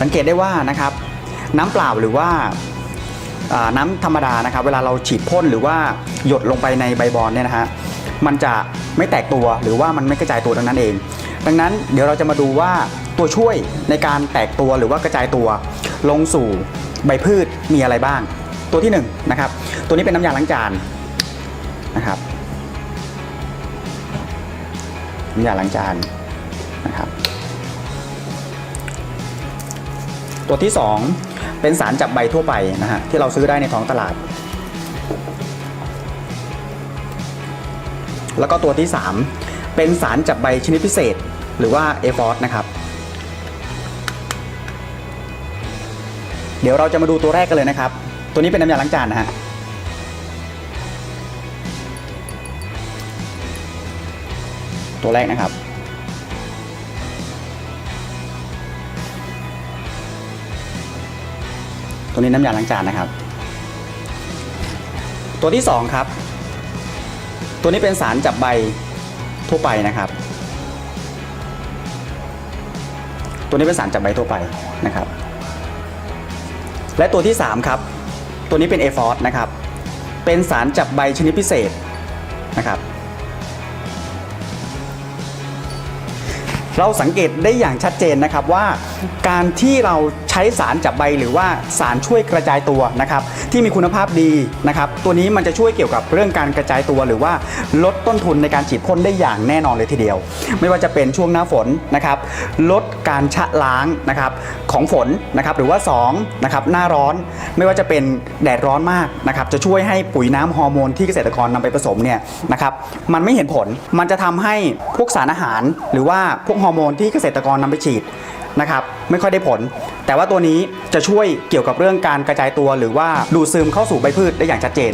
สังเกตได้ว่านะครับน้ำเปล่าหรือว่าน้ำธรรมดานะครับ เวลาเราฉีดพ่นหรือว่าหยดลงไปในใบบอนเนี่ยนะฮะมันจะไม่แตกตัวหรือว่ามันไม่กระจายตัวดังนั้นเอง ดังนั้นเดี๋ยวเราจะมาดูว่าตัวช่วยในการแตกตัวหรือว่ากระจายตัวลงสู่ใบพืชมีอะไรบ้าง ตัวที่หนึ่งนะครับ ตัวนี้เป็นน้ำยาล้างจานนะครับน้ำยาล้างจานนะครับ ตัวที่ 2 เป็นสารจับใบทั่วไปนะฮะที่เราซื้อได้ในท้องตลาด แล้วก็ตัวที่ 3 เป็นสารจับใบชนิดพิเศษ หรือว่าเอฟอสนะครับ เดี๋ยวเราจะมาดูตัวแรกกันเลยนะครับ ตัวนี้เป็นน้ำยาล้างจานนะฮะตัวแรกนะครับ ตัวนี้น้ำยาล้างจานนะครับ ตัวที่ 2 ครับ ตัวนี้เป็นสารจับใบทั่วไปนะครับ ตัวนี้เป็นสารจับใบทั่วไปนะครับ และตัวที่ 3 ครับ ตัวนี้เป็นเอฟอสนะครับ เป็นสารจับใบชนิดพิเศษนะครับเราสังเกตได้อย่างชัดเจนนะครับว่าการที่เรา ช้สารจับใบหรือว่าสารช่วยกระจายตัวนะครับที่มีคุณภาพดีนะครับตัวนี้มันจะช่วยเกี่ยวกับเรื่องการกระจายตัว หรือว่าลดต้นทุนในการฉีดพ่นได้อย่างแน่นอนเลยทีเดียว ไม่ว่าจะเป็นช่วงหน้าฝนนะครับลดการชะล้างนะครับของฝนนะครับหรือว่า2นะครับหน้าร้อนไม่ว่าจะเป็นแดดร้อนมากนะครับจะช่วยให้ปุ๋ยน้ำฮอร์โมนที่เกษตรกรนำไปผสมเนี่ยนะครับมันไม่เห็นผลมันจะทำให้พวกสารอาหาร หรือว่าพวกฮอร์โมนที่เกษตรกรนำไปฉีดนะครับ ไม่ค่อยได้ผล แต่ว่าตัวนี้จะช่วยเกี่ยวกับเรื่องการกระจายตัว หรือว่าดูดซึมเข้าสู่ใบพืชได้อย่างชัดเจน